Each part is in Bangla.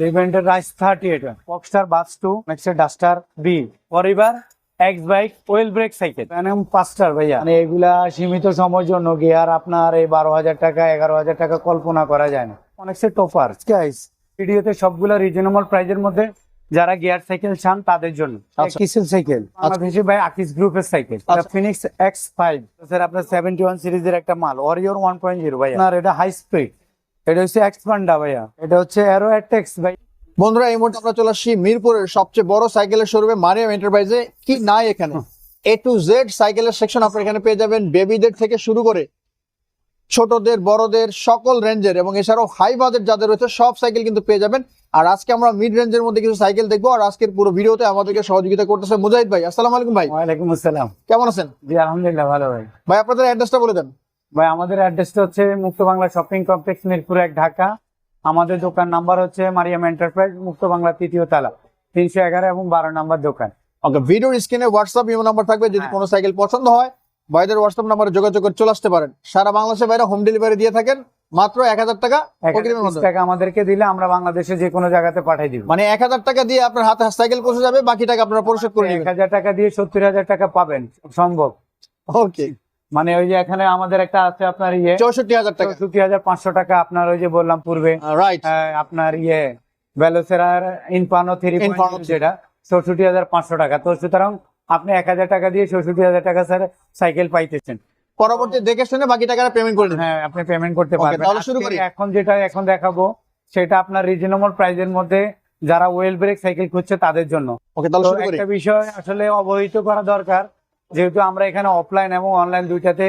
লিভেন্টের রাইস থার্টি এটা পক্সটার bus two next duster B পরিবার X bike well brake cycle পাঁচটার ভাইয়া। মানে এগুলা সীমিত সময়ের জন্য গিয়ার আপনার এই বারো হাজার টাকা এগারো হাজার টাকা কল্পনা করা যায় না? অনেক সে টপার গাইস ভিডিওতে সবগুলো রিজনেবল প্রাইজের মধ্যে যারা গিয়ার সাইকেল চান তাদের জন্য। কিসেল সাইকেল বাংলাদেশি ভাই আকিস গ্রুপের cycle. Phoenix X five sir আপনার সেভেন্টি ওয়ান সিরিজের একটা মাল ওরিওর ওয়ান পয়েন্ট জিরো ভাই আপনার এটা হাই স্পিড এটা হচ্ছে এক্সপান্ডা ভাইয়া। এটা হচ্ছে অ্যারো অ্যাটেক্স ভাই। বন্ধুরা এই মুহূর্তে আমরা চলে আসছি মিরপুরের সবচেয়ে বড় সাইকেলের শোরুমে মারিয়াম এন্টারপ্রাইজে কি নাই এখানে? এ টু জেড সাইকেলের সেকশন আপনারা এখানে পেয়ে যাবেন বেবিদের থেকে শুরু করে ছোটদের বড়দের সকল রেঞ্জের এবং এছাড়াও হাই বাজেট যাদের রয়েছে সব সাইকেল কিন্তু পেয়ে যাবেন। আর আজকে আমরা মিড রেঞ্জের মধ্যে কিছু সাইকেল দেখব আর আজকের পুরো ভিডিওতে আমাদেরকে সহযোগিতা করতেছে মুজাহিদ ভাই। আসসালাম আলাইকুম ভাই। ওয়ালাইকুম আসসালাম। কেমন আছেন? জি আলহামদুলিল্লাহ ভালো ভাই। ভাই আপনাদের অ্যাড্রেসটা বলে দেন। ভাই আমাদের অ্যাড্রেসটা হচ্ছে মুক্ত বাংলা শপিং কমপ্লেক্স মিরপুর এক ঢাকা। আমাদের দোকান নাম্বার হচ্ছে মারিয়াম এন্টারপ্রাইজ মুক্ত বাংলা তৃতীয় তালা তিনশো এগারো এবং বারো নাম্বার দোকান। ওকে ভিডিওর স্ক্রিনে হোয়াটসঅ্যাপ ইমো নাম্বার থাকবে। যদি হ্যাঁ। কোনো সাইকেল পছন্দ হয় ভাইদের হোয়াটসঅ্যাপ নাম্বারে যোগাযোগ করে চলে আসতে পারেন। সারা বাংলাদেশে বাইরে হোম ডেলিভারি দিয়ে থাকেন মাত্র এক হাজার টাকা। টাকা আমাদেরকে দিলে আমরা বাংলাদেশে যে কোনো জায়গাতে পাঠিয়ে দিব। মানে এক হাজার টাকা দিয়ে আপনার হাতে সাইকেল পৌঁছে যাবে বাকি টাকা আপনারা পরিশোধ করে এক হাজার টাকা দিয়ে সত্তর হাজার টাকা পাবেন সম্ভব। ওকে মানে ওই যে এখানে আমাদের একটা আছে আপনার ইয়ে চৌষট্টি হাজার টাকা। চৌষট্টি হাজার পাঁচশো টাকা আপনার ওই যে বললাম পূর্বে। রাইট আপনার ইয়ে ভ্যালোসেরার ইনফানো থ্রি যেটা চৌষট্টি হাজার পাঁচশো টাকা। তো সুতরাং আপনি এক হাজার টাকা দিয়ে চৌষট্টি হাজার টাকা স্যার সাইকেল পাইতেছেন। পরবর্তী দেখে শুনে বাকি টাকাটা পেমেন্ট করে হ্যাঁ আপনি পেমেন্ট করতে পারবেন। তাহলে শুরু করি। এখন যেটা এখন দেখাবো সেটা আপনার রিজনেবল প্রাইজের মধ্যে যারা ওয়েল ব্রেক সাইকেল খুঁজছে তাদের জন্য। ওকে তাহলে শুরু করি। একটা বিষয় আসলে অবহিত করা দরকার যেহেতু আমরা এখানে অফলাইন এবং অনলাইন দুইটাতে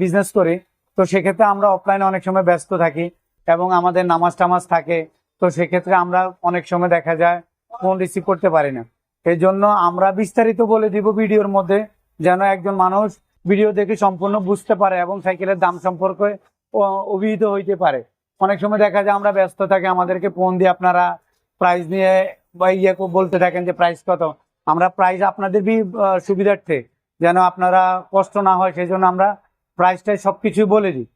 বিজনেস করি, তো সেক্ষেত্রে আমরা অফলাইনে অনেক সময় ব্যস্ত থাকি এবং আমাদের নামাজ টামাজ থাকে, তো সেক্ষেত্রে আমরা অনেক সময় দেখা যায় ফোন রিসিভ করতে পারি না। এই জন্য আমরা বিস্তারিত বলে দিব ভিডিওর মধ্যে, যেন একজন মানুষ ভিডিও দেখে সম্পূর্ণ বুঝতে পারে এবং সাইকেলের দাম সম্পর্কে অভিহিত হইতে পারে। অনেক সময় দেখা যায় আমরা ব্যস্ত থাকি, আমাদেরকে ফোন দিয়ে আপনারা প্রাইস নিয়ে বা ইয়ে বলতে থাকেন যে প্রাইস কত। আমরা প্রাইস আপনাদের বি সুবিধার্থে যেন আপনারা কষ্ট না হয় সেই জন্য আমরা প্রাইসটাই সব সবকিছু বলে দিই।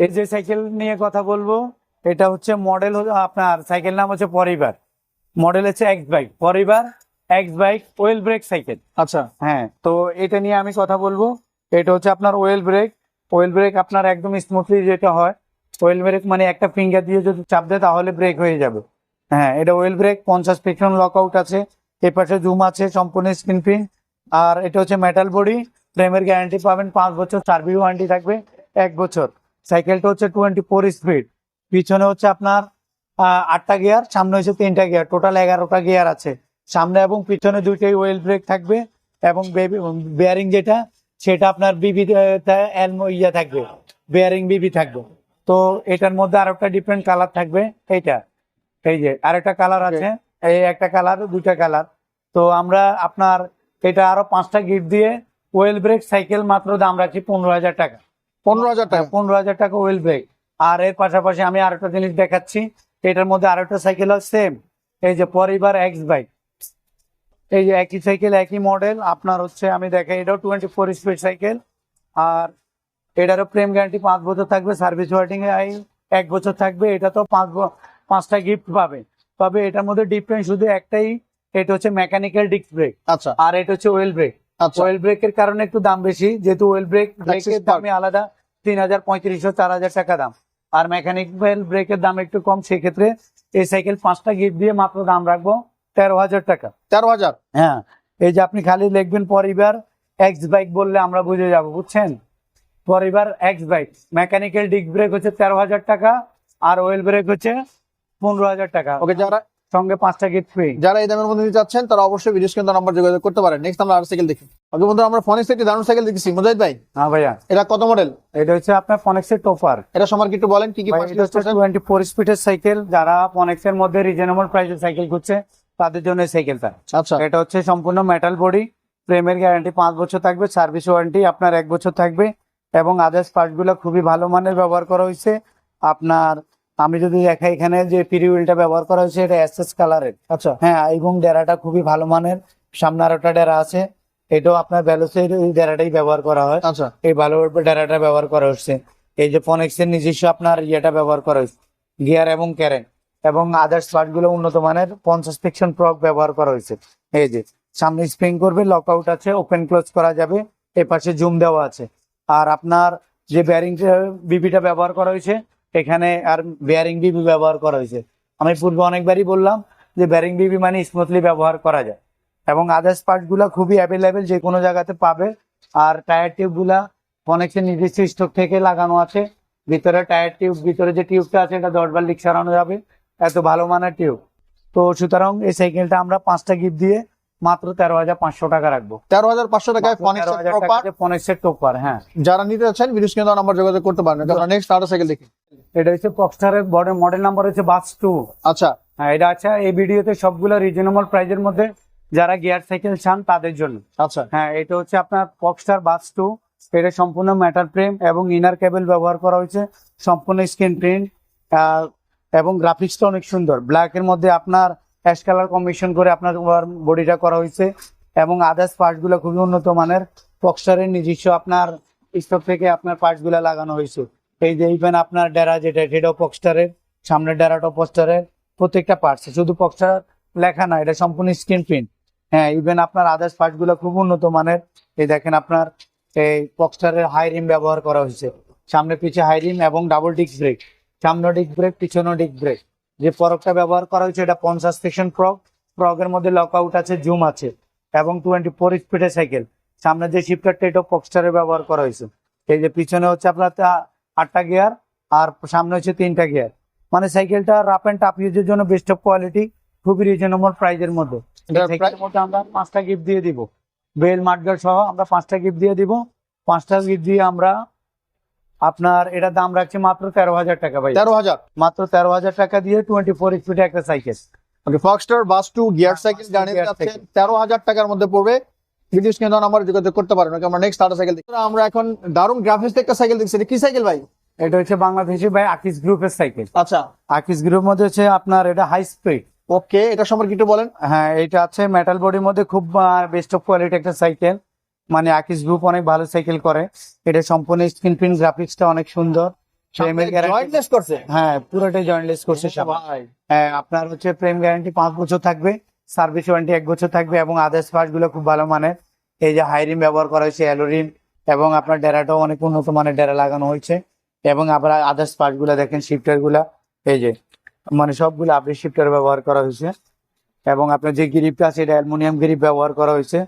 এই যে সাইকেল নিয়ে কথা বলব এটা হচ্ছে মডেল আপনার সাইকেল নাম হচ্ছে পরিবার। মডেল হচ্ছে এক্স বাইক পরিবার X bike well brake cycle আচ্ছা। হ্যাঁ তো এটা নিয়ে আমি কথা বলব। এটা হচ্ছে আপনার ওয়েল ব্রেক ওয়েল ব্রেক আপনার একদম স্মুথলি যেটা হয় ওয়েল ব্রেক মানে একটা ফিঙ্গার দিয়ে যদি চাপ দেয় তাহলে ব্রেক হয়ে যাবে। হ্যাঁ এটা ওয়েল ব্রেক পঞ্চাশ পিছন লক আউট আছে। এর পাশে জুম আছে সম্পূর্ণ স্ক্রিন প্রিন্ট আর এটা হচ্ছে মেটাল বডি ফ্রেমের গ্যারান্টি পাবেন পাঁচ বছর সার্ভিস ওয়ারেন্টি থাকবে এক বছর। সাইকেলটা হচ্ছে টোয়েন্টি ফোর স্পিড পিছনে হচ্ছে আপনার আটটা গিয়ার সামনে হচ্ছে তিনটা গিয়ার টোটাল এগারোটা গিয়ার আছে। সামনে এবং পিছনে দুইটাই ওয়েল ব্রেক থাকবে এবং বেয়ারিং যেটা সেটা আপনার বিবি এলমো ইয়া থাকবে। বেয়ারিং বিবি থাকবে। তো এটার মধ্যে আর একটা ডিফারেন্ট কালার থাকবে। এইটা। এই যে আরেকটা কালার আছে। এই একটা কালার দুইটা কালার তো আমরা আপনার এটা আরও পাঁচটা গিফট দিয়ে ওয়েল ব্রেক সাইকেল মাত্র দাম রাখছি পনেরো হাজার টাকা। পনেরো হাজার টাকা। পনেরো হাজার টাকা ওয়েল ব্রেক আর এর পাশাপাশি আমি আরেকটা জিনিস দেখাচ্ছি এটার মধ্যে আরেকটা সাইকেল সেম এই যে পরিবার এক্স বাইক এই যে একই সাইকেল একই মডেল আপনার হচ্ছে আমি দেখাই এটাও টোয়েন্টি ফোর স্পিড সাইকেল আর এটারও প্রেম গ্যারান্টি পাঁচ বছর থাকবে সার্ভিস ওয়ারেন্টি এক বছর থাকবে এটা তো পাঁচ পাঁচটা গিফট পাবে। তবে এটার মধ্যে ডিফারেন্স শুধু একটাই এটা হচ্ছে মেকানিক্যাল ডিস্ক ব্রেক আচ্ছা। আর এটা হচ্ছে ওয়েল ব্রেক আচ্ছা। ওয়েল ব্রেকের কারণে একটু দাম বেশি যেহেতু ওয়েল ব্রেক ব্রেকের. দামই আলাদা তিন হাজার পঁয়ত্রিশশো চার হাজার টাকা দাম। আর মেকানিক্যাল ব্রেকের দাম একটু কম সেক্ষেত্রে এই সাইকেল পাঁচটা গিফট দিয়ে মাত্র দাম রাখব তেরো হাজার টাকা। তেরো হাজার? হ্যাঁ এই যে আপনি খালি লিখবেন পরিবার এক্স বাইক বললে আমরা বুঝে যাব বুঝছেন? পরিবার X bike mechanical disc brake হচ্ছে তেরো হাজার টাকা আর ওয়েল ব্রেক হচ্ছে পনেরো হাজার টাকা। ওকে যারা সঙ্গে পাঁচটা গিফট ফ্রি যারা এই দামের মধ্যে নিতে চাচ্ছেন তারা অবশ্যই ভিডিও স্ক্রিন নাম্বার যোগাযোগ করতে পারেন। নেক্সট আমরা আর সাইকেল দেখি। ওকে বন্ধুরা আমরা ফোনের একটি দারুণ সাইকেল দেখেছি। মুজাহিদ ভাই হ্যাঁ ভাইয়া। এটা কত মডেল এটা হচ্ছে আপনার ফনেক্সের টোপার এটা সম্পর্কে একটু বলেন কি কি টোয়েন্টি ফোর স্পিডের সাইকেল যারা পনেক্স এর মধ্যে রিজনেবল প্রাইসের সাইকেল খুঁজছে তাদের জন্য এই সাইকেলটা আচ্ছা। এটা হচ্ছে সম্পূর্ণ মেটাল বডি ফ্রেমের গ্যারান্টি পাঁচ বছর থাকবে সার্ভিস ওয়ারেন্টি আপনার এক বছর থাকবে। এবং আদার্স পার্টগুলো খুবই ভালো মানের ব্যবহার করা হয়েছে। আপনার আমি যদি দেখাই এখানে যে ফ্রি হুইলটা ব্যবহার করা হয়েছে এটা এসএস কালারের আচ্ছা। হ্যাঁ এবং ডেরাটা খুবই ভালো মানের। সামনে আর একটা ডেরা আছে। এটাও আপনার ভ্যালোসের এই ডেরাটাই ব্যবহার করা হয়। আচ্ছা। এই ভালো ডেরাটা ব্যবহার করা হচ্ছে। এই যে ফনেক্সের নিজস্ব আপনার ইয়েটা ব্যবহার করা হয়েছে। গিয়ার এবং ক্যারেন এবং আদার্স পার্টগুলো উন্নত মানের পঞ্চাশ সেকশন প্রক ব্যবহার করা হয়েছে। এই যে সামনে স্প্রিং করবে লক আউট আছে ওপেন ক্লোজ করা যাবে এ পাশে জুম দেওয়া আছে। আর আপনার যে ব্যারিং বিবিটা ব্যবহার করা হয়েছে এখানে আর বেয়ারিং বিবি ব্যবহার করা হয়েছে। আমি পূর্বে অনেকবারই বললাম যে বেয়ারিং বিবি মানে স্মুথলি ব্যবহার করা যায়। এবং আদার্স পার্টগুলা খুবই অ্যাভেলেবেল যে কোনো জায়গাতে পাবে। আর টায়ার টিউবগুলা কনেকশন নির্দিষ্ট স্টক থেকে লাগানো আছে। ভিতরে টায়ার টিউব ভিতরে যে টিউবটা আছে, এটা দশ বার লিক সারানো যাবে। এত ভালো মানের টিউব তো সুতরাং এই সাইকেলটা আমরা পাঁচটা গিফট দিয়ে মাত্র তেরো হাজার পাঁচশো টাকা রাখব। তেরো হাজার পাঁচশো টাকায় প্রপার টোপার হ্যাঁ। যারা নিতে চাচ্ছেন ভিডিও স্ক্রিনে নাম্বার যোগাযোগ করতে পারেন আমরা নেক্সট আরও সাইকেল দেখি। এটা হচ্ছে পক্সটারের বড় মডেল নাম্বার হচ্ছে বাস টু আচ্ছা। হ্যাঁ এটা আছে এই ভিডিওতে সবগুলো রিজনেবল প্রাইজের মধ্যে যারা গিয়ার সাইকেল চান তাদের জন্য। আচ্ছা। হ্যাঁ এটা হচ্ছে আপনার পক্সটার বাস টু এটা সম্পূর্ণ মেটাল ফ্রেম এবং ইনার কেবল ব্যবহার করা হয়েছে। সম্পূর্ণ স্ক্রিন প্রিন্ট এবং গ্রাফিক্সটা অনেক সুন্দর। ব্ল্যাক এর মধ্যে আপনার অ্যাশ কালার কম্বিনেশন করে আপনার বডিটা করা হয়েছে এবং আদার্স পার্টসগুলো খুবই উন্নত মানের। পক্সটারের নিজস্ব আপনার স্টক থেকে আপনার পার্টসগুলো লাগানো হয়েছে। এই যে ইভেন আপনার ডেরা যেটা সেটাও পক্সটারের সামনের ডেরাটাও পক্সটারের প্রত্যেকটা পার্টস শুধু পক্সটার লেখা না, এটা সম্পূর্ণ স্ক্রিন প্রিন্ট হ্যাঁ ইভেন আপনার আদার্স পার্টসগুলো খুব উন্নত মানের। এই দেখেন আপনার এই পক্সটারের হাই রিম ব্যবহার করা হয়েছে। সামনে পিছে হাই রিম এবং ডাবল ডিস্ক ব্রেক সামনে ডিস্ক ব্রেক পিছনে ডিস্ক ব্রেক যে প্রকটা ব্যবহার করা হয়েছে এটা পঞ্চাশ সেকশন প্রক প্রকের মধ্যে লক আউট আছে জুম আছে এবং টোয়েন্টি ফোর স্পিডের সাইকেল সামনে যে শিফটারটা এটা পক্সটারে ব্যবহার করা হয়েছে। এই যে পিছনে হচ্ছে আপনার আটটা গিয়ার আর সামনে হচ্ছে তিনটা গিয়ার মানে সাইকেলটা রাফ অ্যান্ড টাফ ইউজের জন্য বেস্ট অফ কোয়ালিটি খুবই রিজনেবল প্রাইজের মধ্যে। আমরা পাঁচটা গিফট দিয়ে দিব। বেল মাঠগার সহ আমরা পাঁচটা গিফট দিয়ে দিব। পাঁচটা গিফট দিয়ে আমরা আপনার এটার দাম রাখছি মাত্র তেরো হাজার টাকা ভাই। তেরো হাজার? মাত্র তেরো হাজার টাকা দিয়ে টোয়েন্টি ফোর স্পিডে একটা cycle okay Foxter bus two gear cycle জানিয়ে যাচ্ছে তেরো হাজার টাকার মধ্যে পড়বে। ভিডিও স্ক্রিনে নাম্বার যোগাযোগ করতে পারেন ওকে আমরা নেক্সট সাইকেল দেখি। আমরা এখন দারুণ গ্রাফিক্স একটা সাইকেল দেখছি কি সাইকেল ভাই? এটা হচ্ছে বাংলাদেশি ভাই আকিস গ্রুপের সাইকেল আচ্ছা। আকিস গ্রুপের মধ্যে হচ্ছে আপনার এটা হাই স্পিড ওকে এটা সম্পর্কে একটু বলেন। হ্যাঁ এটা আছে মেটাল বডির মধ্যে খুব বেস্ট অফ কোয়ালিটি একটা সাইকেল মানে আকিস গ্রুপ অনেক ভালো সাইকেল করে। এটা সম্পূর্ণ স্ক্রিন প্রিন্ট গ্রাফিক্সটা অনেক সুন্দর। ফ্রেমের গ্যারান্টি করছে? হ্যাঁ পুরোটাই জয়েন্টলেস করছে সামনে। হ্যাঁ আপনার হচ্ছে প্রেম গ্যারান্টি পাঁচ বছর থাকবে সার্ভিস ওয়ারেন্টি এক বছর থাকবে এবং আদার্স পার্টসগুলো খুব ভালো মানের। এই যে হাই রিম ব্যবহার করা হয়েছে অ্যালোরিম এবং আপনার ডেরাটাও অনেক উন্নত মানের ডেরা লাগানো হয়েছে। এবং আপনার আদার্স পার্টসগুলা দেখেন শিফটারগুলা এই যে মানে সবগুলো আপনি শিফটার ব্যবহার করা হয়েছে। এবং আপনার যে গ্রিপটা আছে এটা অ্যালুমিনিয়াম গ্রিপ ব্যবহার করা হয়েছে।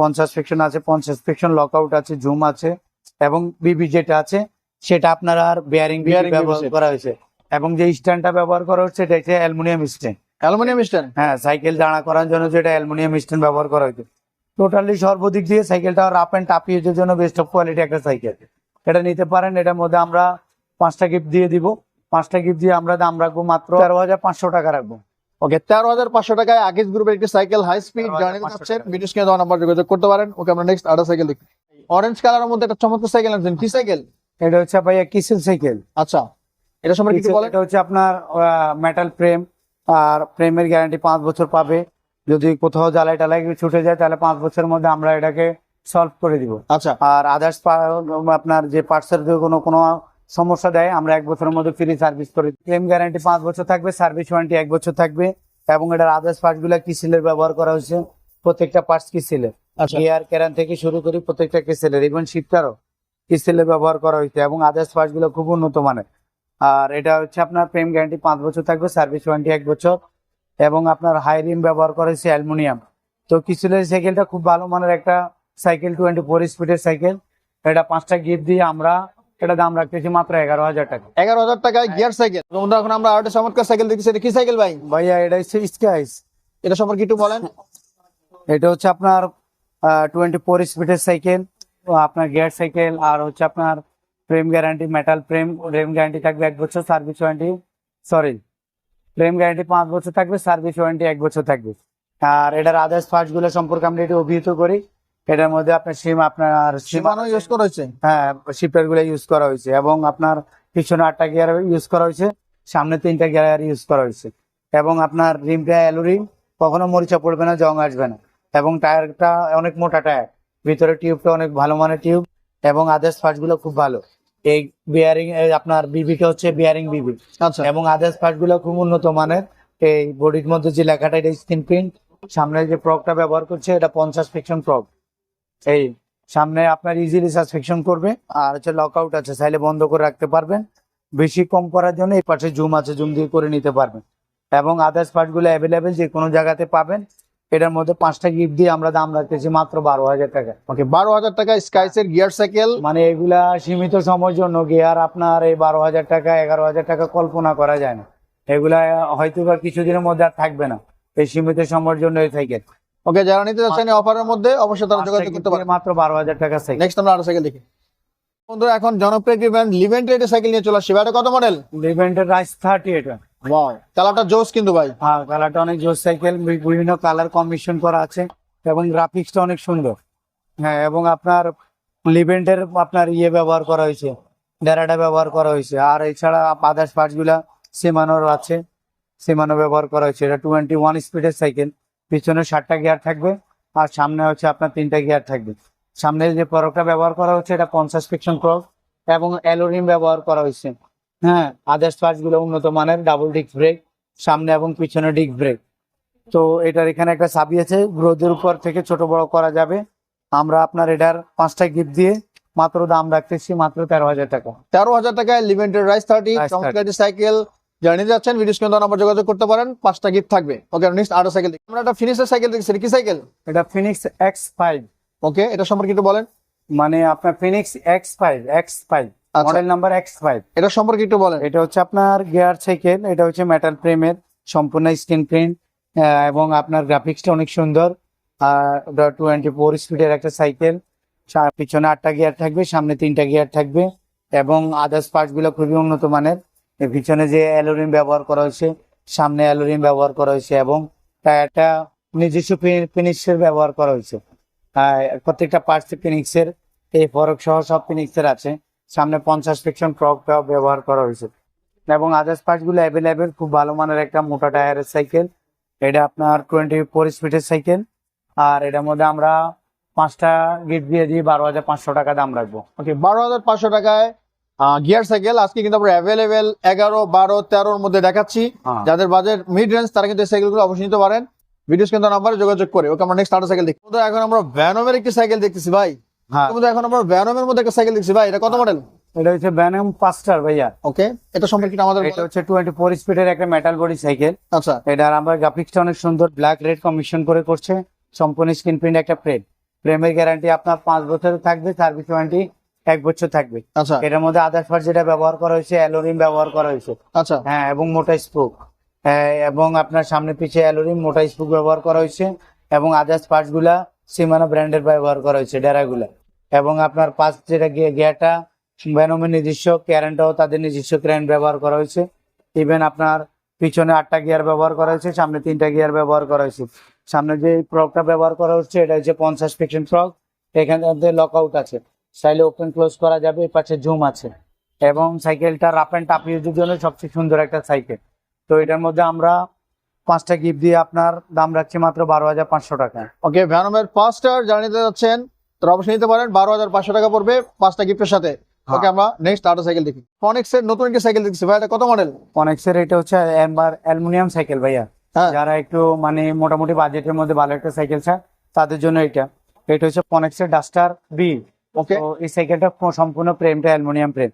পঞ্চাশ সেকশন আছে পঞ্চাশ সেকশন লক আউট আছে জুম আছে এবং বিবি যেটা আছে সেটা আপনার আর বেয়ারিং ব্যবহার করা হয়েছে। এবং যে স্ট্যান্ডটা ব্যবহার করা হচ্ছে এটা হচ্ছে অ্যালুমিনিয়াম স্ট্যান্ড অ্যালুমিনিয়াম স্ট্যান্ড হ্যাঁ সাইকেল দাঁড়া করার জন্য যেটা অ্যালুমিনিয়াম স্ট্যান্ড ব্যবহার করা হয়েছে। টোটালি সর্বদিক দিয়ে সাইকেলটা রাপ অ্যান্ড টাপ ইউজের জন্য বেস্ট অফ কোয়ালিটি একটা সাইকেল এটা নিতে পারেন এটার মধ্যে আমরা পাঁচটা গিফট দিয়ে দিব। পাঁচটা গিফট দিয়ে আমরা দাম রাখব মাত্র তেরো হাজার পাঁচশো টাকা রাখব। ওকে তেরো হাজার পাঁচশো টাকায় গ্রুপের একটি সাইকেল হাই স্পিড 13,500 জানিয়ে যাচ্ছেন। টাকা। ভিডিও স্ক্রিনে দেওয়া নাম্বার যোগাযোগ করতে পারেন। ওকে আমরা নেক্সট আরও সাইকেল দেখি। অরেঞ্জ কালারের মধ্যে একটা চমৎকার সাইকেল আনছেন। কি সাইকেল এটা হচ্ছে ভাইয়া কিসেল সাইকেল আচ্ছা এটা সম্পর্কে কিছু বলেন? এটা হচ্ছে আপনার মেটাল ফ্রেম আর ফ্রেমের গ্যারান্টি পাঁচ বছর পাবে। যদি কোথাও জ্বালাই টালাই ছুটে যায় তাহলে পাঁচ বছরের মধ্যে আমরা এটাকে সলভ করে দিব। আচ্ছা। আর আদার্স আপনার যে পার্টসের কোনো কোনো সমস্যা দেয় আমরা এক বছরের মধ্যে ফ্রি সার্ভিস করে ক্লেম গ্যারান্টি পাঁচ বছর থাকবে সার্ভিস ওয়ারেন্টি এক বছর থাকবে এবং এটার আদার্স পার্টসগুলা কিসিলের ব্যবহার করা হয়েছে? প্রত্যেকটা পার্টস কিসিলের গিয়ার ক্যারান থেকে শুরু করি প্রত্যেকটা কিসেলের ইভেন শিফটারও কিসেলের ব্যবহার করা হয়েছে এবং আদার্স পার্টসগুলো খুব উন্নত মানের। আর এটা হচ্ছে আপনার প্রেম গ্যারান্টি পাঁচ বছর থাকবে সার্ভিস ওয়ারেন্টি এক বছর এবং আপনার হাই রিম ব্যবহার করা হয়েছে অ্যালুমিনিয়াম। তো কিসেলের সাইকেলটা খুব ভালো মানের একটা সাইকেল টোয়েন্টি ফোর স্পিডের সাইকেল এটা পাঁচটা গিফট দিয়ে আমরা এটা দাম রাখতেছি মাত্র এগারো হাজার টাকা। এগারো হাজার টাকায় গিয়ার সাইকেল। এখন আমরা আরেকটা চমৎকার সাইকেল এটা কি সাইকেল ভাই? ভাইয়া এটা হচ্ছে স্কাইস এটা সম্পর্কে একটু বলেন। এটা হচ্ছে আপনার টোয়েন্টি ফোর স্পিডের সাইকেল আপনার গিয়ার সাইকেল আর হচ্ছে আপনার frame guarantee metal frame frame guarantee থাকবে এক বছর service warranty sorry frame guarantee পাঁচ বছর থাকবে সার্ভিস ওয়ারেন্টি এক বছর থাকবে। আর এটার আদার্স পার্টসগুলো সম্পর্কে আমরা একটু অভিহিত করি। এটার মধ্যে আপনার সিম আপনার সীমানো ইউজ করা হয়েছে? হ্যাঁ শিফটারগুলো ইউজ করা হয়েছে এবং আপনার পিছনে আটটা গিয়ার ইউজ করা হয়েছে সামনে তিনটা গিয়ার ইউজ করা হয়েছে। এবং আপনার রিমটা অ্যালু রিম কখনো মরিচা পড়বে না জং আসবে না। এবং টায়ারটা অনেক মোটা টায়ার ভিতরে টিউবটা অনেক ভালো মানের টিউব এবং আদার্স পার্টসগুলো খুব ভালো। এই বিয়ারিং আপনার বিবিটা হচ্ছে বিয়ারিং বিবি আচ্ছা। এবং আদার্স পার্টগুলো খুব উন্নত মানের। এই বডির মধ্যে যে লেখাটা এটা স্ক্রিন প্রিন্ট সামনে যে প্রকটা ব্যবহার করছে এটা পঞ্চাশ ফিকশন প্রক এই সামনে আপনার ইজিলি সাসপেকশন করবে আর হচ্ছে লক আউট আছে চাইলে বন্ধ করে রাখতে পারবেন। বেশি কম করার জন্য এই পাশে জুম আছে জুম দিয়ে করে নিতে পারবেন। এবং আদার্স পার্টগুলো অ্যাভেলেবেল যে কোনো জায়গাতে পাবেন। এটার মধ্যে পাঁচটা গিফট দিয়ে আমরা দাম রাখতেছি মাত্র বারো হাজার টাকা। ওকে বারো হাজার টাকা স্কাইসের গিয়ার সাইকেল মানে এগুলা সীমিত সময়ের জন্য গিয়ার আপনার এই বারো হাজার টাকা এগারো হাজার টাকা কল্পনা করা যায় না। এগুলা হয়তো বা কিছুদিনের মধ্যে আর থাকবে না। এই সীমিত সময়ের জন্য এই সাইকেল ওকে যারা নিতে যাচ্ছেন এই অফারের মধ্যে অবশ্যই তারা যোগাযোগ করতে পারেন। মাত্র বারো হাজার টাকা সাইকেল নেক্সট আমরা আরও সাইকেল দেখি। বন্ধুরা এখন জনপ্রিয় একটি ব্র্যান্ড লিভেন্টেড সাইকেল নিয়ে চলে আসছি। এটা কত মডেল লিভেন্টের রাইস থার্টি এটা ওয়াও কালারটা জোস কিন্তু ভাই। হ্যাঁ কালারটা অনেক জোর সাইকেল বিভিন্ন কালার কম্বিনেশন করা আছে এবং গ্রাফিক্সটা অনেক সুন্দর। হ্যাঁ এবং আপনার লিভেন্টের আপনার ইয়ে ব্যবহার করা হয়েছে ডেরাটা ব্যবহার করা হয়েছে। আর এছাড়া আদার্স পার্টসগুলা সেমানোর আছে। সেমানো ব্যবহার করা হয়েছে। এটা টোয়েন্টি ওয়ান স্পিডের সাইকেল পিছনে ষাটটা গিয়ার থাকবে আর সামনে হচ্ছে আপনার তিনটা গিয়ার থাকবে। সামনে যে প্রোডাক্টটা ব্যবহার করা হচ্ছে এটা পঞ্চাশ ফিকশন ক্রক এবং অ্যালোরিম ব্যবহার করা হয়েছে। হ্যাঁ আদার্সগুলো উন্নত মানের ডাবল ডিস্ক ব্রেক সামনে এবং পিছনে ডিস্ক ব্রেক তো এটার এখানে একটা চাবি আছে রোদের উপর থেকে ছোট বড় করা যাবে। আমরা আপনার এটার পাঁচটা গিফট দিয়ে মাত্র দাম রাখতেছি মাত্র তেরো হাজার টাকা। তেরো হাজার টাকায় লিভেন্টেড রাইস থার্টি Rise 30 চমৎকার একটি সাইকেল যারা নিতে যাচ্ছেন ভিডিও স্ক্রিনে নাম্বার যোগাযোগ করতে পারেন পাঁচটা গিফট থাকবে। ওকে নেক্সট আরও সাইকেল দেখি। আমরা একটা ফিনিশের সাইকেল দেখছি কি সাইকেল এটা ফিনিক্স এক্স ফাইভ ওকে এটা সম্পর্কে একটু বলেন। মানে আপনার Phoenix X five X five. Model number X five এটা সম্পর্কে একটু বলেন। এটা হচ্ছে আপনার গিয়ার সাইকেল এটা হচ্ছে মেটাল ফ্রেমের সম্পূর্ণ স্ক্রিন প্রিন্ট এবং আপনার গ্রাফিক্সটা অনেক সুন্দর। আর টোয়েন্টি ফোর স্পিডের একটা সাইকেল পিছনে আটটা গিয়ার থাকবে সামনে তিনটা গিয়ার থাকবে এবং আদার্স পার্টসগুলো খুবই উন্নত মানের। পিছনে যে অ্যালোরিম ব্যবহার করা হয়েছে, সামনে অ্যালোরিম ব্যবহার করা হয়েছে এবং টায়ারটা নিজস্ব ফিনিক্সের ব্যবহার করা হয়েছে। প্রত্যেকটা পার্টস ফিনিক্সের এই ফরক সহ সব ফিনিক্সের আছে। সামনে পঞ্চাশ ফিকশন ফ্রক ব্যবহার করা হয়েছে। এবং আদার্স পার্টসগুলো অ্যাভেলেবেল খুব ভালো মানের একটা মোটা টায়ারের সাইকেল এটা আপনার টোয়েন্টি ফোর স্পিডের সাইকেল আর এটার মধ্যে আমরা পাঁচটা গিফট দিয়ে দিই, বারো হাজার পাঁচশো টাকা দাম রাখব। ওকে বারো হাজার পাঁচশো টাকায় গিয়ার সাইকেল আজকে কিন্তু আমরা অ্যাভেলেবেল এগারো বারো তেরোর মধ্যে দেখাচ্ছি। হ্যাঁ। যাদের বাজেট মিড রেঞ্জ তারা কিন্তু এই সাইকেলগুলো অবশ্যই নিতে পারেন। ভিডিও কিন্তু নাম্বারে যোগাযোগ করে। ওকে আমরা নেক্সট আরও সাইকেল দেখি। এখন আমরা ভ্যানমের একটি সাইকেল দেখতেছি ভাই। হ্যাঁ। এখন আমরা ভ্যানমের মধ্যে একটা সাইকেল দেখছি ভাই। এটা কত মডেল এটা হচ্ছে ব্যানাম পাস্টার ভাইয়া। ওকে এটা সম্পর্কে আমাদের এটা হচ্ছে টোয়েন্টি ফোর স্পিডের একটা মেটাল বডি সাইকেল আচ্ছা। এটার আমরা গ্রাফিক্সটা অনেক সুন্দর ব্ল্যাক রেড কমিশন করে করছে। সম্পূর্ণ স্ক্রিন প্রিন্ট একটা ফ্রেম ফ্রেমের গ্যারান্টি আপনার পাঁচ বছর থাকবে সার্ভিস ওয়ারেন্টি এক বছর থাকবে। আচ্ছা। এটার মধ্যে আদার্স পার্ট যেটা ব্যবহার করা হয়েছে অ্যালোরিম ব্যবহার করা হয়েছে। আচ্ছা। হ্যাঁ এবং মোটা স্পুক। এবং আপনার সামনে পিছিয়ে অ্যালোরিম মোটা স্পুক ব্যবহার করা হয়েছে এবং আদার্স পার্টসগুলা সীমানা ব্র্যান্ডের ব্যবহার করা হয়েছে ডেরাগুলা। এবং আপনার পাঁচ যেটা গিয়ারটা ভ্যানোমের নিজস্ব ক্যারেন্টও তাদের নিজস্ব ক্যারেন্ট ব্যবহার করা হয়েছে। ইভেন আপনার পিছনে আটটা গিয়ার ব্যবহার করা হয়েছে সামনে তিনটা গিয়ার ব্যবহার করা হয়েছে। সামনে যে ফ্রকটা ব্যবহার করা হচ্ছে এটা হচ্ছে পঞ্চাশ ফিকশন ফ্রক এখানে লক আউট আছে। চাইলে ওপেন ক্লোজ করা যাবে এর পাশে জুম আছে। এবং সাইকেলটা রাফ অ্যান্ড টাপ ইউজের জন্য সবচেয়ে সুন্দর একটা সাইকেল তো এটার মধ্যে আমরা পাঁচটা গিফট দিয়ে আপনার দাম রাখছি মাত্র বারো হাজার পাঁচশো টাকা। ওকে ভ্যানমের যারা নিতে যাচ্ছেন। তারা অবশ্যই নিতে পারেন বারো হাজার পাঁচশো টাকা পড়বে পাঁচটা গিফটের সাথে। হ্যাঁ। ওকে আমরা নেক্সট আরও সাইকেল দেখি। ফনিক্স এর নতুন একটি সাইকেল দেখছি ভাই এটা কত মডেল কনেক্সের এটা হচ্ছে এবার অ্যালুমিনিয়াম সাইকেল ভাইয়া। হ্যাঁ। যারা একটু মানে মোটামুটি বাজেটের মধ্যে ভালো একটা সাইকেল চায় তাদের জন্য এটা। এটা হচ্ছে কনেক্সের ডাস্টার বি ওকে এই সাইকেলটা সম্পূর্ণ ফ্রেমটা অ্যালুমিনিয়াম ফ্রেম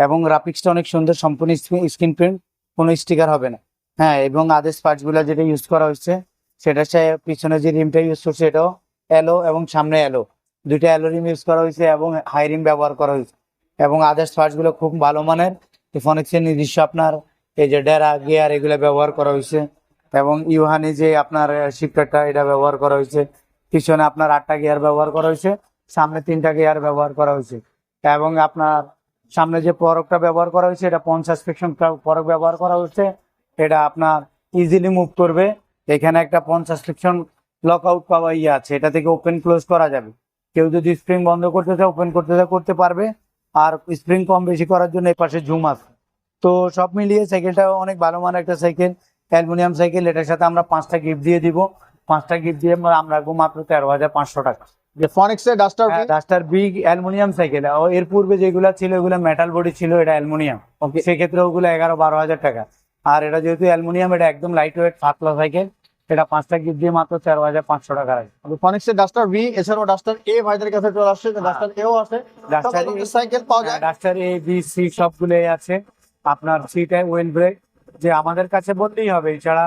এবং গ্রাফিক্সটা অনেক সুন্দর, সম্পূর্ণ স্ক্রিন প্রিন্ট কোনো স্টিকার হবে না। হ্যাঁ এবং আদার্স পার্টসগুলো যেটা ইউজ করা হচ্ছে সেটা পিছনে যে রিমটা ইউজ করছে, এটাও এলো এবং সামনে এলো দুইটা এলো রিম ইউজ করা হয়েছে এবং হাই রিম ব্যবহার করা হয়েছে। এবং আদার্স পার্টসগুলো খুব ভালো মানের। ফনিক্সের নিজস্ব আপনার এই যে ডেরা গিয়ার এগুলো ব্যবহার করা হয়েছে। এবং ইউহানি যে আপনার শিফটারটা এটা ব্যবহার করা হয়েছে। পিছনে আপনার আটটা গিয়ার ব্যবহার করা হয়েছে। সামনে তিনটা গিয়ার ব্যবহার করা হয়েছে। এবং আপনার সামনে যে পরকটা ব্যবহার করা হয়েছে, এটা পঞ্চাশ ফিকশন পরক ব্যবহার করা হচ্ছে। এটা আপনার ইজিলি মুভ করবে। এখানে একটা পঞ্চাশ ফিকশন লক আউট পাওয়া ইয়ে আছে। এটা থেকে ওপেন ক্লোজ করা যাবে। কেউ যদি স্প্রিং বন্ধ করতে চায় ওপেন করতে চায়, করতে পারবে। আর স্প্রিং কম বেশি করার জন্য এই পাশে জুম আছে। তো সব মিলিয়ে সাইকেলটা অনেক ভালো মানের একটা সাইকেল অ্যালুমিনিয়াম সাইকেল এটার সাথে আমরা পাঁচটা গিফট দিয়ে দিব। পাঁচটা গিফট দিয়ে আমরা রাখব মাত্র তেরো হাজার পাঁচশো টাকা। ফনিক্স এর duster duster big aluminium cycle এর পূর্বে যেগুলো ছিল এগুলো মেটাল বডি ছিল এটা অ্যালুমিনিয়াম সেক্ষেত্রে ওগুলো এগারো বারো হাজার টাকা। আর এটা যেহেতু অ্যালুমিনিয়াম এটা একদম লাইট ওয়েট পাতলা সাইকেল এটা পাঁচটা গিফট দিয়ে মাত্র তেরো হাজার পাঁচশো টাকা রাখবে ফনিক্স এর ডাস্টার ভি এছাড়াও ডাস্টার এ ভাইদের কাছে চলে আসছে ডাস্টার এও আছে। ডাস্টার সাইকেল পাওয়া যায়। ডাস্টার এ বি সি সবগুলোই আছে। আপনার সিটে ওয়েল ব্রেক যে আমাদের কাছে বললেই হবে এছাড়া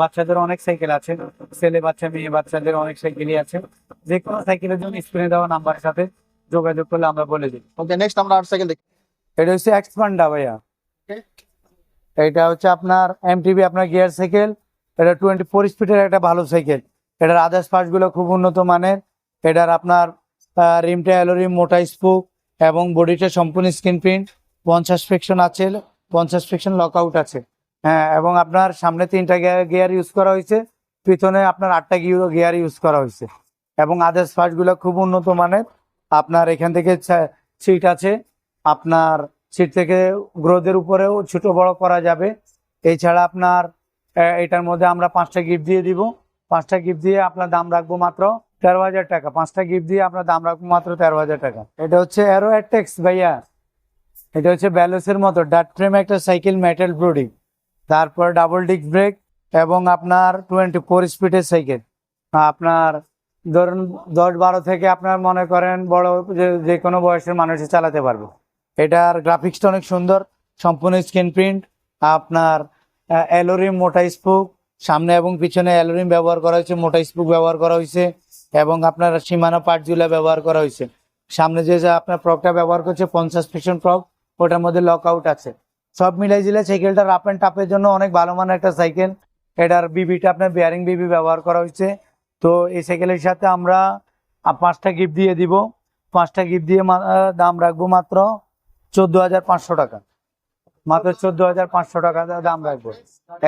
বাচ্চাদের অনেক সাইকেল আছে ছেলে বাচ্চা মেয়ে বাচ্চাদের অনেক সাইকেলই আছে। যে কোনো সাইকেলের জন্য স্ক্রিনে দেওয়া নাম্বারের সাথে যোগাযোগ করলে আমরা বলে দিই ওকে নেক্সট আমরা আট সাইকেল দেখি। এটা হচ্ছে এক্সপান্ডা ভাইয়া। এটা হচ্ছে আপনার এমটিভি আপনার গিয়ার সাইকেল। এটা টোয়েন্টি ফোর স্পিডের একটা ভালো সাইকেল। এটার আদার্স পার্টসগুলো খুব উন্নত মানের। এটার আপনার রিমটা অ্যালোরিম মোটা স্পুক এবং বডিটা সম্পূর্ণ স্ক্রিন প্রিন্ট পঞ্চাশ ফ্রিকশন আছে পঞ্চাশ ফ্রিকশন লকআউট আছে। হ্যাঁ এবং আপনার সামনে তিনটা গিয়ার ইউজ করা হয়েছে। পিছনে আপনার আটটা গিয়ার ইউজ করা হয়েছে। এবং আদার্স পার্টসগুলো খুব উন্নত মানের। আপনার এখান থেকে সিট আছে। আপনার সিট থেকে গ্রোথের উপরেও ছোট বড় করা যাবে। এছাড়া আপনার এটার মধ্যে আমরা পাঁচটা গিফট দিয়ে দিব। পাঁচটা গিফট দিয়ে আপনার দাম রাখব মাত্র তেরো হাজার টাকা। পাঁচটা গিফট দিয়ে আপনার দাম রাখব মাত্র তেরো হাজার টাকা। এটা হচ্ছে অ্যারো অ্যাটেক্স ভাইয়া। এটা হচ্ছে ব্যালোসের মতো। ডাট ফ্রেম একটা সাইকেল মেটাল বডি তারপর ডাবল ডিক ব্রেক এবং আপনার টোয়েন্টি ফোর স্পিডের সাইকেল আপনার ধরুন দশ বারো থেকে আপনার মনে করেন বড় যে- কোনো বয়সের মানুষই চালাতে পারবে। এটার গ্রাফিক্সটা অনেক সুন্দর, সম্পূর্ণ স্ক্রিন প্রিন্ট আপনার অ্যালোরিম মোটা স্পুক সামনে এবং পিছনে অ্যালোরিম ব্যবহার করা হয়েছে, মোটা স্পুক ব্যবহার করা হয়েছে এবং আপনার সীমানা পার্টগুলো ব্যবহার করা হয়েছে। সামনে যে আপনার প্রকটা ব্যবহার করছে, পঞ্চাশ ফিকশন প্রক ওটার মধ্যে লক আউট আছে। সব মিলাই দিলে সাইকেলটা রাপ অ্যান্ড টাপের জন্য অনেক ভালো মানের একটা সাইকেল এটার বিবিটা আপনার বিয়ারিং বিবি ব্যবহার করা হয়েছে। তো এই সাইকেলের সাথে আমরা পাঁচটা গিফট দিয়ে দিব। পাঁচটা গিফট দিয়ে দাম রাখব মাত্র চোদ্দ হাজার পাঁচশো টাকা। মাত্র চোদ্দ হাজার পাঁচশো টাকা দাম রাখব।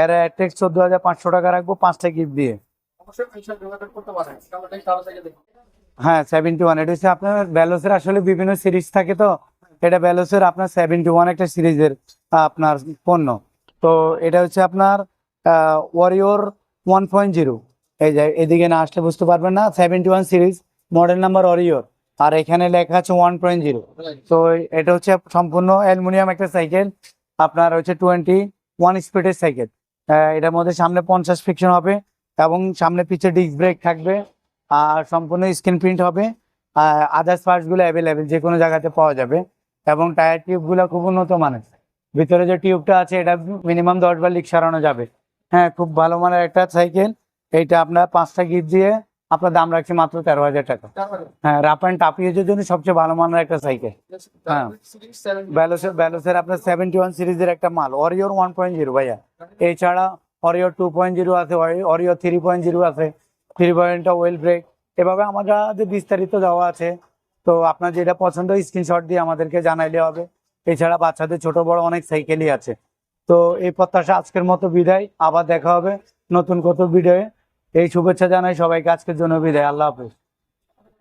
এর অ্যাটেক্স চোদ্দ হাজার পাঁচশো টাকা রাখব পাঁচটা গিফট দিয়ে। হ্যাঁ সেভেন্টি ওয়ান এটা হচ্ছে আপনার ব্যালোসের আসলে বিভিন্ন সিরিজ থাকে তো। এটা ব্যালোসের আপনার সেভেন্টি ওয়ান একটা সিরিজের আপনার পণ্য। তো এটা হচ্ছে আপনার ওয়ারিওর ওয়ান পয়েন্ট জিরো এই যে, এদিকে না আসলে বুঝতে পারবেন না seventy one series model number অরিওর আর এখানে লেখা আছে ওয়ান পয়েন্ট জিরো তো এটা হচ্ছে সম্পূর্ণ অ্যালুমিনিয়াম একটা সাইকেল, আপনার হচ্ছে টোয়েন্টি ওয়ান স্পিডের সাইকেল। এটার মধ্যে সামনে পঞ্চাশ ফিকশন হবে এবং সামনে পিছে ডিস্ক ব্রেক থাকবে, আর সম্পূর্ণ স্ক্রিন প্রিন্ট হবে আদার্স পার্টসগুলো অ্যাভেলেবেল যে কোনো জায়গাতে পাওয়া যাবে। এবং টায়ার টিউবগুলো খুব উন্নত মানের। ভিতরে যে টিউবটা আছে, এটা মিনিমাম দশ বার লিক সারানো যাবে। হ্যাঁ খুব ভালো মানের একটা সাইকেল। এইটা আপনার পাঁচটা গিফট দিয়ে আপনার দাম রাখছি মাত্র তেরো হাজার টাকা। হ্যাঁ রাপ অ্যান্ড টাপ ইউজের জন্য সবচেয়ে ভালো মানের একটা সাইকেল। হ্যাঁ। ব্যালোসের আপনার সেভেন্টি ওয়ান সিরিজের একটা মাল অরিওর ওয়ান পয়েন্ট জিরো ভাইয়া। এছাড়া অরিও টু পয়েন্ট জিরো আছে অরিও থ্রি পয়েন্ট জিরো আছে থ্রি পয়েন্টটা ওয়েল ব্রেক এভাবে আমাদের বিস্তারিত দেওয়া আছে। তো আপনার যেটা পছন্দ স্ক্রিনশট দিয়ে আমাদেরকে জানাইলে হবে। এছাড়া বাচ্চাদের ছোট বড় অনেক সাইকেলই আছে। তো এই প্রত্যাশা আজকের মতো বিদায়। আবার দেখা হবে নতুন কত ভিডিওয়ে। এই শুভেচ্ছা জানাই সবাইকে। আজকের জন্য বিদায়। আল্লাহ হাফেজ।